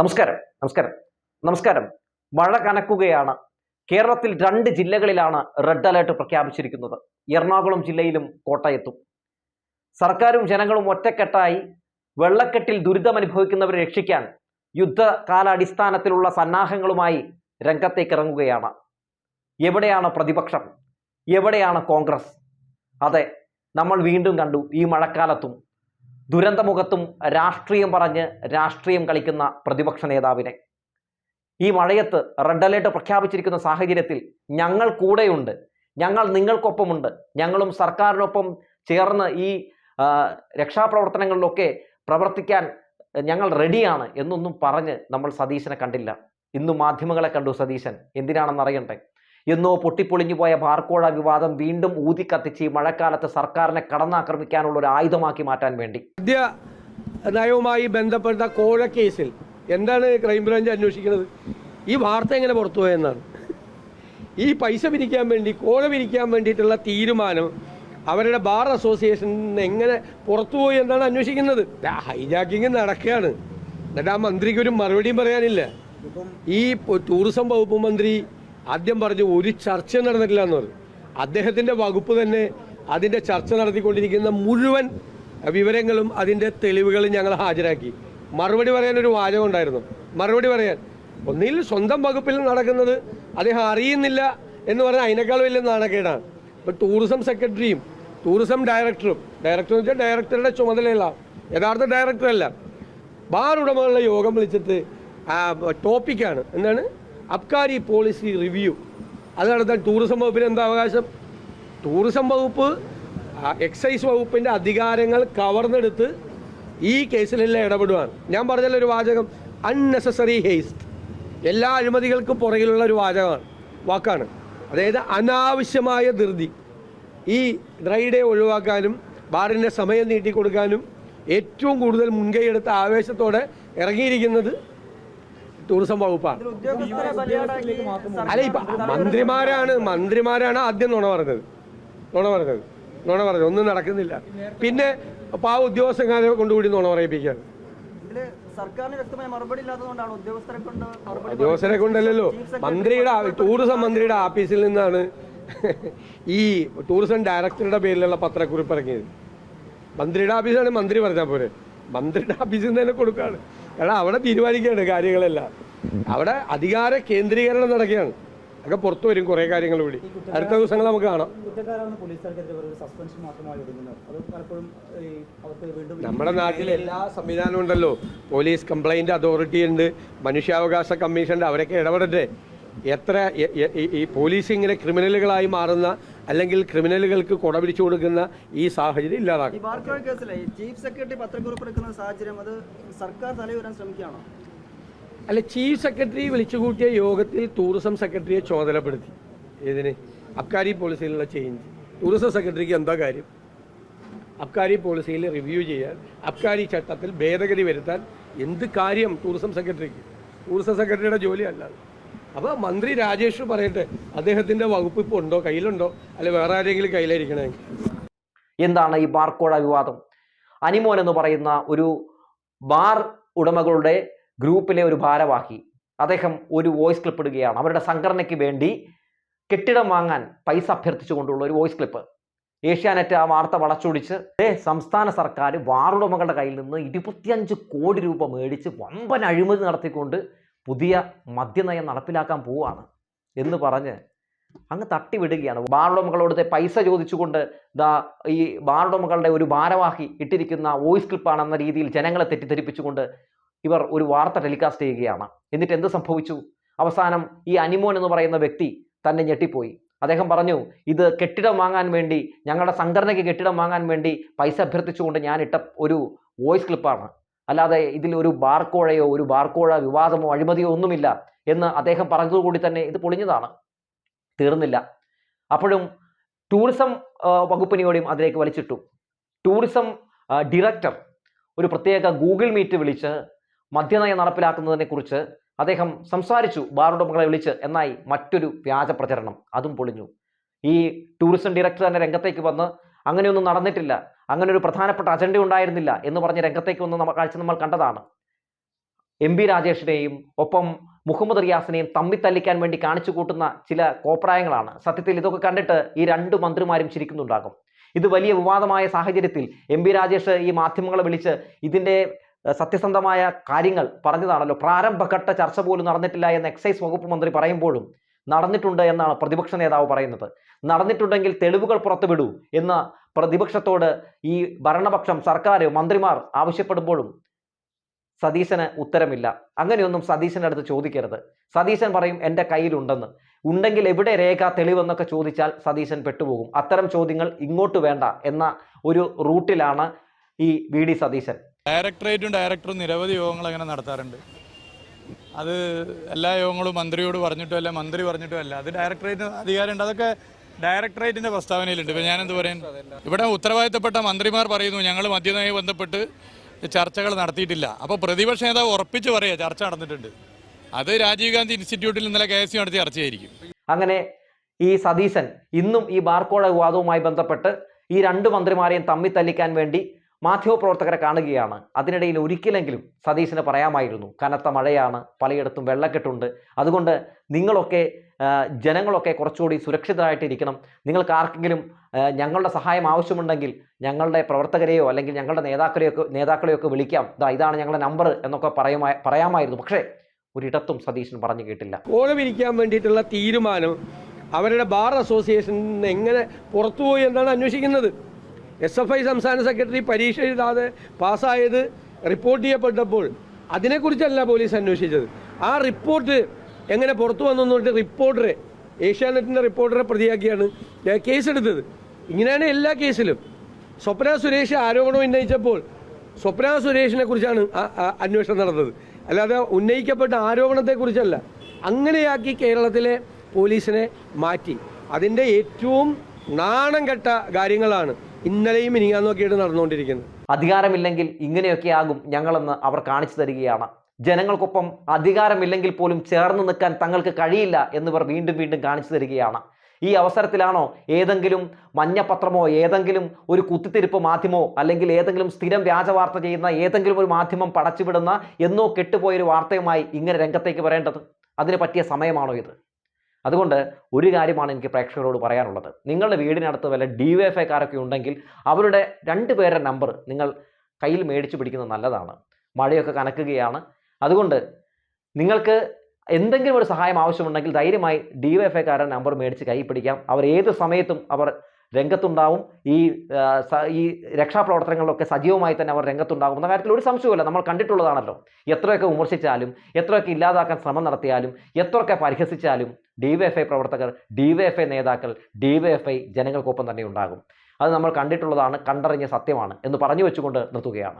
നമസ്കാരം നമസ്കാരം നമസ്കാരം. മഴ കനക്കുകയാണ്. കേരളത്തിൽ രണ്ട് ജില്ലകളിലാണ് റെഡ് അലേർട്ട് പ്രഖ്യാപിച്ചിരിക്കുന്നത്. എറണാകുളം ജില്ലയിലും കോട്ടയത്തും. സർക്കാരും ജനങ്ങളും ഒറ്റക്കെട്ടായി വെള്ളക്കെട്ടിൽ ദുരിതമനുഭവിക്കുന്നവരെ രക്ഷിക്കാൻ യുദ്ധകാലാടിസ്ഥാനത്തിലുള്ള സന്നാഹങ്ങളുമായി രംഗത്തേക്ക് ഇറങ്ങുകയാണ്. എവിടെയാണ് പ്രതിപക്ഷം? എവിടെയാണ് കോൺഗ്രസ്? അതെ നമ്മൾ വീണ്ടും കണ്ടു ഈ മഴക്കാലത്തും ദുരന്തമുഖത്തും രാഷ്ട്രീയം പറഞ്ഞ് രാഷ്ട്രീയം കളിക്കുന്ന പ്രതിപക്ഷ നേതാവിനെ. ഈ മഴയത്ത് റെഡ് അലേർട്ട് പ്രഖ്യാപിച്ചിരിക്കുന്ന സാഹചര്യത്തിൽ ഞങ്ങൾ കൂടെയുണ്ട്. ഞങ്ങൾ നിങ്ങൾക്കൊപ്പമുണ്ട്. ഞങ്ങളും സർക്കാരിനൊപ്പം ചേർന്ന് ഈ രക്ഷാപ്രവർത്തനങ്ങളിലൊക്കെ പ്രവർത്തിക്കാൻ ഞങ്ങൾ റെഡിയാണ് എന്നൊന്നും പറഞ്ഞ് നമ്മൾ സതീശനെ കണ്ടില്ല. ഇന്ന് മാധ്യമങ്ങളെ കണ്ടു സതീശൻ. എന്തിനാണെന്ന് അറിയണ്ടേ? എന്നോ പൊട്ടിപ്പൊളിഞ്ഞു പോയ ബാർക്കോഴ വിവാദം വീണ്ടും ഊതിക്കത്തിച്ച് ഈ മഴക്കാലത്ത് സർക്കാരിനെ കടന്നാക്രമിക്കാനുള്ള ഒരു ആയുധമാക്കി മാറ്റാൻ വേണ്ടി. മദ്യ നയവുമായി ബന്ധപ്പെട്ട കോഴ കേസിൽ എന്താണ് ക്രൈംബ്രാഞ്ച് അന്വേഷിക്കുന്നത്? ഈ വാർത്ത എങ്ങനെ പുറത്തു പോയെന്നാണ്. ഈ പൈസ പിരിക്കാൻ വേണ്ടി കോഴ പിരിക്കാൻ വേണ്ടിയിട്ടുള്ള തീരുമാനം അവരുടെ ബാർ അസോസിയേഷൻ എങ്ങനെ പുറത്തുപോയി എന്നാണ് അന്വേഷിക്കുന്നത്. ഹൈജാക്കിങ് നടക്കുകയാണ്. എന്നിട്ട് ആ മന്ത്രിക്ക് ഒരു മറുപടിയും പറയാനില്ല. ഈ ടൂറിസം വകുപ്പ് മന്ത്രി ആദ്യം പറഞ്ഞു ഒരു ചർച്ച നടന്നിട്ടില്ല എന്ന് പറഞ്ഞു. അദ്ദേഹത്തിന്റെ വകുപ്പ് തന്നെ അതിന്റെ ചർച്ച നടത്തിക്കൊണ്ടിരിക്കുന്ന മുഴുവൻ വിവരങ്ങളും അതിന്റെ തെളിവുകളും ഞങ്ങൾ ഹാജരാക്കി. മറുപടി പറയാൻ ഒരു വാചകം ഉണ്ടായിരുന്നു. മറുപടി പറയാൻ ഒന്നിൽ സ്വന്തം വകുപ്പിൽ നടക്കുന്നത് അദ്ദേഹം അറിയുന്നില്ല എന്ന് പറഞ്ഞാൽ അതിനേക്കാൾ വലിയ നാണക്കേടാണ്. ഇപ്പം ടൂറിസം സെക്രട്ടറിയും ടൂറിസം ഡയറക്ടറും ഡയറക്ടർ എന്ന് വെച്ചാൽ ഡയറക്ടറുടെ ചുമതലയല്ല യഥാർത്ഥ ഡയറക്ടറല്ല ബാർ ഉടമകളുടെ യോഗം വിളിച്ചിട്ട് ടോപ്പിക്കാണ് എന്താണ്? Abkari policy review. അത് നടത്താൻ ടൂറിസം വകുപ്പിന് എന്താ അവകാശം? ടൂറിസം വകുപ്പ് എക്സൈസ് വകുപ്പിന്റെ അധികാരങ്ങൾ കവർന്നെടുത്ത് ഈ കേസിലെല്ലാം ഇടപെടുകയാണ് ഞാൻ പറഞ്ഞല്ലോ ഒരു വാചകം അൺനെസസറി ഹേസ്റ്റ് എല്ലാ അഴിമതികൾക്കും പുറകിലുള്ള ഒരു വാചകമാണ് വാക്കാണ്. അതായത് അനാവശ്യമായ ധൃതി. ഈ ഡ്രൈ ഡേ ഒഴിവാക്കാനും ബാറിന്റെ സമയം നീട്ടിക്കൊടുക്കാനും ഏറ്റവും കൂടുതൽ മുൻകൈ എടുത്ത ആവേശത്തോടെ ഇറങ്ങിയിരിക്കുന്നത് ടൂറിസം വകുപ്പാണ്. അല്ല ഇപ്പൊ മന്ത്രിമാരാണ് മന്ത്രിമാരാണ് ആദ്യം നുണ പറഞ്ഞത്. നുണ പറഞ്ഞത്. നുണ പറഞ്ഞത്. ഒന്നും നടക്കുന്നില്ല. പിന്നെ പാവ ഉദ്യോഗസ്ഥക്കാരെ കൊണ്ടുകൂടി നുണ പറയിപ്പിക്കുകയാണ്. ഇതിൽ സർക്കാരിന് വ്യക്തമായ മറുപടി ഇല്ലാത്തതുകൊണ്ടാണ് ഉദ്യോഗസ്ഥരെ കൊണ്ട് മറുപടി ഉദ്യോഗസ്ഥരെ കൊണ്ടല്ലല്ലോ. Chief മന്ത്രിയുടെ ടൂറിസം മന്ത്രിയുടെ ആഫീസിൽ നിന്നാണ് ഈ ടൂറിസം ഡയറക്ടറുടെ പേരിലുള്ള പത്രക്കുറിപ്പ് ഇറങ്ങിയത്. മന്ത്രിയുടെ ഓഫീസാണ് മന്ത്രി പറഞ്ഞാൽ പോരെ. മന്ത്രിയുടെ ഓഫീസിൽ നിന്ന് തന്നെ കൊടുക്കുകയാണ് കാരണം അവിടെ തീരുമാനിക്കുകയാണ് കാര്യങ്ങളെല്ലാം. അവിടെ അധികാര കേന്ദ്രീകരണം നടക്കുകയാണ്. അതൊക്കെ പുറത്തു വരും കുറേ കാര്യങ്ങൾ കൂടി. അടുത്ത ദിവസങ്ങൾ നമുക്ക് കാണാം. നമ്മുടെ നാട്ടിൽ എല്ലാ സംവിധാനവും ഉണ്ടല്ലോ. പോലീസ് കംപ്ലൈന്റ് അതോറിറ്റി ഉണ്ട്. മനുഷ്യാവകാശ കമ്മീഷൻ ഉണ്ട്. അവരൊക്കെ ഇടപെടട്ടെ. എത്ര ഈ പോലീസ് ഇങ്ങനെ ക്രിമിനലുകളായി മാറുന്ന അല്ലെങ്കിൽ ക്രിമിനലുകൾക്ക് കൊട പിടിച്ചു കൊടുക്കുന്ന ഈ സാഹചര്യം ഇല്ലാതാക്കും. ചീഫ് സെക്രട്ടറി പത്രക്കുറിപ്പ് എടുക്കുന്ന സാഹചര്യം അത് സർക്കാർ തലയുരാൻ ശ്രമിക്കുകയാണോ? അല്ല ചീഫ് സെക്രട്ടറി വിളിച്ചുകൂട്ടിയ യോഗത്തിൽ ടൂറിസം സെക്രട്ടറിയെ ചുമതലപ്പെടുത്തി. ഇതിന് അബ്കാരി പോളിസിയിലുള്ള ചേഞ്ച്. ടൂറിസം സെക്രട്ടറിക്ക് എന്താ കാര്യം? അബ്കാരി പോളിസിയിൽ റിവ്യൂ ചെയ്യാൻ അബ്കാരി ചട്ടത്തിൽ ഭേദഗതി വരുത്താൻ എന്ത് കാര്യം ടൂറിസം സെക്രട്ടറിക്ക്? ടൂറിസം സെക്രട്ടറിയുടെ ജോലിയല്ല അപ്പോൾ മന്ത്രി രാജേഷ് പറയട്ടെ അദ്ദേഹത്തിന്റെ വകുപ്പ് ഇപ്പോൾ ഉണ്ടോ? കയ്യിലുണ്ടോ? അല്ലെ വേറെ ആരെങ്കിലും കയ്യിലായിരിക്കണമെങ്കിൽ എന്താണ് ഈ ബാർക്കോഴ വിവാദം അനിമോൻ എന്ന് പറയുന്ന ഒരു ബാർ ഉടമകളുടെ ഗ്രൂപ്പിലെ ഒരു ഭാരവാഹി അദ്ദേഹം ഒരു വോയിസ് ക്ലിപ്പ് ഇടുകയാണ്. അവരുടെ സംഘടനയ്ക്ക് വേണ്ടി കെട്ടിടം വാങ്ങാൻ പൈസ അഭ്യർത്ഥിച്ചുകൊണ്ടുള്ള ഒരു വോയിസ് ക്ലിപ്പ്. ഏഷ്യാനെറ്റ് ആ വാർത്ത വളച്ചൊടിച്ച് സംസ്ഥാന സർക്കാർ വാറുടമകളുടെ കയ്യിൽ നിന്ന് ഇരുപത്തിയഞ്ച് കോടി രൂപ മേടിച്ച് വമ്പൻ അഴിമതി നടത്തിക്കൊണ്ട് പുതിയ മദ്യനയം നടപ്പിലാക്കാൻ പോവാണ് എന്ന് പറഞ്ഞ് അങ്ങ് തട്ടിവിടുകയാണ്. ബാറുടമകളോടത്തെ പൈസ ചോദിച്ചുകൊണ്ട് ദാ ഈ ബാറുടമകളുടെ ഒരു ഭാരവാഹി ഇട്ടിരിക്കുന്ന വോയിസ് ക്ലിപ്പാണെന്ന രീതിയിൽ ജനങ്ങളെ തെറ്റിദ്ധരിപ്പിച്ചുകൊണ്ട് ഇവർ ഒരു വാർത്ത ടെലികാസ്റ്റ് ചെയ്യുകയാണ്. എന്നിട്ട് എന്ത് സംഭവിച്ചു? അവസാനം ഈ അനിമോൻ എന്ന് പറയുന്ന വ്യക്തി തന്നെ ഞെട്ടിപ്പോയി. അദ്ദേഹം പറഞ്ഞു ഇത് കെട്ടിടം വാങ്ങാൻ വേണ്ടി ഞങ്ങളുടെ സംഘടനയ്ക്ക് കെട്ടിടം വാങ്ങാൻ വേണ്ടി പൈസ അഭ്യർത്ഥിച്ചുകൊണ്ട് ഞാൻ ഇട്ട ഒരു വോയിസ് ക്ലിപ്പാണ്. അല്ലാതെ ഇതിൽ ഒരു ബാർക്കോഴയോ ഒരു ബാർക്കോഴ വിവാദമോ അഴിമതിയോ ഒന്നുമില്ല എന്ന് അദ്ദേഹം പറഞ്ഞതുകൂടി തന്നെ ഇത് പൊളിഞ്ഞതാണ്. തീർന്നില്ല. അപ്പോഴും ടൂറിസം വകുപ്പിനെയോടെയും അതിലേക്ക് വലിച്ചിട്ടു. ടൂറിസം ഡയറക്ടർ ഒരു പ്രത്യേക ഗൂഗിൾ മീറ്റ് വിളിച്ച് മദ്യനയം നടപ്പിലാക്കുന്നതിനെ കുറിച്ച് അദ്ദേഹം സംസാരിച്ചു. ബാർ ഉടമകളെ വിളിച്ച്. എന്നായി മറ്റൊരു വ്യാജ പ്രചരണം. അതും പൊളിഞ്ഞു. ഈ ടൂറിസം ഡയറക്ടർ തന്നെ രംഗത്തേക്ക് വന്ന് അങ്ങനെയൊന്നും നടന്നിട്ടില്ല. അങ്ങനെ ഒരു പ്രധാനപ്പെട്ട അജണ്ട ഉണ്ടായിരുന്നില്ല എന്ന് പറഞ്ഞ് രംഗത്തേക്ക് വന്ന് നമ്മൾ കാഴ്ച നമ്മൾ കണ്ടതാണ്. എം ബി രാജേഷിനെയും ഒപ്പം മുഹമ്മദ് റിയാസിനെയും തമ്മി തല്ലിക്കാൻ വേണ്ടി കാണിച്ചു കൂട്ടുന്ന ചില കോപ്രായങ്ങളാണ്. സത്യത്തിൽ ഇതൊക്കെ കണ്ടിട്ട് ഈ രണ്ട് മന്ത്രിമാരും ചിരിക്കുന്നുണ്ടാകും. ഇത് വലിയ വിവാദമായ സാഹചര്യത്തിൽ എം ബി രാജേഷ് ഈ മാധ്യമങ്ങളെ വിളിച്ച് ഇതിന്റെ സത്യസന്ധമായ കാര്യങ്ങൾ പറഞ്ഞതാണല്ലോ. പ്രാരംഭഘട്ട ചർച്ച പോലും നടന്നിട്ടില്ല എന്ന് എക്സൈസ് വകുപ്പ് മന്ത്രി പറയുമ്പോഴും നടന്നിട്ടുണ്ട് എന്നാണ് പ്രതിപക്ഷ നേതാവ് പറയുന്നത്. നടന്നിട്ടുണ്ടെങ്കിൽ തെളിവുകൾ പുറത്തുവിടൂ എന്ന് പ്രതിപക്ഷത്തോട് ഈ ഭരണപക്ഷം സർക്കാർ മന്ത്രിമാർ ആവശ്യപ്പെടുമ്പോഴും സതീശന് ഉത്തരമില്ല. അങ്ങനെയൊന്നും സതീശന്റെ അടുത്ത് ചോദിക്കരുത്. സതീശൻ പറയും എന്റെ കയ്യിലുണ്ടെന്ന്. ഉണ്ടെങ്കിൽ എവിടെ രേഖ തെളിവെന്നൊക്കെ ചോദിച്ചാൽ സതീശൻ പെട്ടുപോകും. അത്തരം ചോദ്യങ്ങൾ ഇങ്ങോട്ട് വേണ്ട എന്ന ഒരു റൂട്ടിലാണ് ഈ വി ഡി സതീശൻ. ഡയറക്ടറേറ്റും ഡയറക്ടറും നിരവധി യോഗങ്ങൾ അങ്ങനെ നടത്താറുണ്ട്. അത് എല്ലാ യോഗങ്ങളും മന്ത്രിയോട് പറഞ്ഞിട്ടും അല്ല മന്ത്രി പറഞ്ഞിട്ടും അല്ല. അത് ഡയറക്ടറേറ്റ് അധികാരമുണ്ട്. അതൊക്കെ ഡയറക്ടറേറ്റിന്റെ പ്രസ്താവനയിലുണ്ട്. ഇപ്പം ഞാനെന്ത് പറയാൻ ഇവിടെ ഉത്തരവാദിത്തപ്പെട്ട മന്ത്രിമാർ പറയുന്നു ഞങ്ങൾ മദ്യനയമായി ബന്ധപ്പെട്ട് ചർച്ചകൾ നടത്തിയിട്ടില്ല. അപ്പോൾ പ്രതിപക്ഷ നേതാവ് ഉറപ്പിച്ച് പറയുക ചർച്ച നടന്നിട്ടുണ്ട്. അത് രാജീവ് ഗാന്ധി ഇൻസ്റ്റിറ്റ്യൂട്ടിൽ ഇന്നലെ കെ എസ് നടത്തിയ ചർച്ചയായിരിക്കും. അങ്ങനെ ഈ സതീശൻ ഇന്നും ഈ ബാർക്കോട വിവാദവുമായി ബന്ധപ്പെട്ട് ഈ രണ്ട് മന്ത്രിമാരെയും തമ്മിൽ തല്ലിക്കാൻ വേണ്ടി മാധ്യമപ്രവർത്തകരെ കാണുകയാണ്. അതിനിടയിൽ ഒരിക്കലെങ്കിലും സതീശന് പറയാമായിരുന്നു കനത്ത മഴയാണ് പലയിടത്തും വെള്ളക്കെട്ടുണ്ട്. അതുകൊണ്ട് നിങ്ങളൊക്കെ ജനങ്ങളൊക്കെ കുറച്ചുകൂടി സുരക്ഷിതരായിട്ടിരിക്കണം. നിങ്ങൾക്ക് ആർക്കെങ്കിലും ഞങ്ങളുടെ സഹായം ആവശ്യമുണ്ടെങ്കിൽ ഞങ്ങളുടെ പ്രവർത്തകരെയോ അല്ലെങ്കിൽ ഞങ്ങളുടെ നേതാക്കളെയൊക്കെ നേതാക്കളെയൊക്കെ വിളിക്കാം. ഇതാ ഇതാണ് ഞങ്ങളുടെ നമ്പർ എന്നൊക്കെ പറയുമാ പറയാമായിരുന്നു. പക്ഷേ ഒരിടത്തും സതീശൻ പറഞ്ഞു കേട്ടില്ല. ഓണമിരിക്കാൻ വേണ്ടിയിട്ടുള്ള തീരുമാനം അവരുടെ ബാർ അസോസിയേഷനിൽ നിന്ന് എങ്ങനെ പുറത്തുപോയി എന്നാണ് അന്വേഷിക്കുന്നത്. എസ് എഫ് ഐ സംസ്ഥാന സെക്രട്ടറി പരീക്ഷ എഴുതാതെ പാസ്സായത് റിപ്പോർട്ട് ചെയ്യപ്പെട്ടപ്പോൾ അതിനെക്കുറിച്ചല്ല പോലീസ് അന്വേഷിച്ചത്. ആ റിപ്പോർട്ട് എങ്ങനെ പുറത്തു വന്നു റിപ്പോർട്ടറെ ഏഷ്യാനെറ്റിന്റെ റിപ്പോർട്ടറെ പ്രതിയാക്കിയാണ് കേസെടുത്തത്. ഇങ്ങനെയാണ് എല്ലാ കേസിലും. സ്വപ്ന സുരേഷ് ആരോപണം ഉന്നയിച്ചപ്പോൾ സ്വപ്ന സുരേഷിനെ കുറിച്ചാണ് അന്വേഷണം നടന്നത്. അല്ലാതെ ഉന്നയിക്കപ്പെട്ട ആരോപണത്തെക്കുറിച്ചല്ല. അങ്ങനെയാക്കി കേരളത്തിലെ പോലീസിനെ മാറ്റി. അതിന്റെ ഏറ്റവും നാണം കെട്ട കാര്യങ്ങളാണ് ഇന്നലെയും ഇനിയാന്നൊക്കെയായിട്ട് നടന്നുകൊണ്ടിരിക്കുന്നത് അധികാരമില്ലെങ്കിൽ ഇങ്ങനെയൊക്കെ ആകും ഞങ്ങളെന്ന് അവർ കാണിച്ചു തരികയാണ്. ജനങ്ങൾക്കൊപ്പം അധികാരമില്ലെങ്കിൽ പോലും ചേർന്ന് നിൽക്കാൻ തങ്ങൾക്ക് കഴിയില്ല എന്നിവർ വീണ്ടും വീണ്ടും കാണിച്ചു തരികയാണ്. ഈ അവസരത്തിലാണോ ഏതെങ്കിലും മഞ്ഞപത്രമോ ഏതെങ്കിലും ഒരു കുത്തിത്തിരിപ്പ് മാധ്യമോ അല്ലെങ്കിൽ ഏതെങ്കിലും സ്ഥിരം വ്യാജ വാർത്ത ചെയ്യുന്ന ഏതെങ്കിലും ഒരു മാധ്യമം പടച്ചുവിടുന്ന എന്നോ കെട്ടുപോയൊരു വാർത്തയുമായി ഇങ്ങനെ രംഗത്തേക്ക് വരേണ്ടത്? അതിന് പറ്റിയ സമയമാണോ ഇത്? അതുകൊണ്ട് ഒരു കാര്യമാണ് എനിക്ക് പ്രേക്ഷകരോട് പറയാനുള്ളത്. നിങ്ങളുടെ വീടിനടുത്ത് വല്ല ഡി വൈ എഫ് ഐക്കാരൊക്കെ ഉണ്ടെങ്കിൽ അവരുടെ രണ്ട് പേരുടെ നമ്പർ നിങ്ങൾ കയ്യിൽ മേടിച്ചു പിടിക്കുന്നത് നല്ലതാണ്. മഴയൊക്കെ കനക്കുകയാണ്. അതുകൊണ്ട് നിങ്ങൾക്ക് എന്തെങ്കിലും ഒരു സഹായം ആവശ്യമുണ്ടെങ്കിൽ ധൈര്യമായി ഡി വൈ എഫ് ഐക്കാരുടെ നമ്പർ മേടിച്ച് കൈ പിടിക്കാം. അവർ ഏത് സമയത്തും അവർ രംഗത്തുണ്ടാവും. ഈ ഈ രക്ഷാപ്രവർത്തനങ്ങളിലൊക്കെ സജീവമായി തന്നെ അവർ രംഗത്തുണ്ടാകും എന്ന കാര്യത്തിൽ ഒരു സംശയവുമില്ല. നമ്മൾ കണ്ടിട്ടുള്ളതാണല്ലോ. എത്രയൊക്കെ വിമർശിച്ചാലും എത്രയൊക്കെ ഇല്ലാതാക്കാൻ ശ്രമം നടത്തിയാലും എത്രയൊക്കെ പരിഹസിച്ചാലും ഡി വൈ എഫ് ഐ പ്രവർത്തകർ ഡി വൈ എഫ് ഐ നേതാക്കൾ ഡി വൈ എഫ് ഐ ജനങ്ങൾക്കൊപ്പം തന്നെ ഉണ്ടാകും. അത് നമ്മൾ കണ്ടിട്ടുള്ളതാണ് കണ്ടറിഞ്ഞ സത്യമാണ് എന്ന് പറഞ്ഞു വെച്ചുകൊണ്ട് നിർത്തുകയാണ്.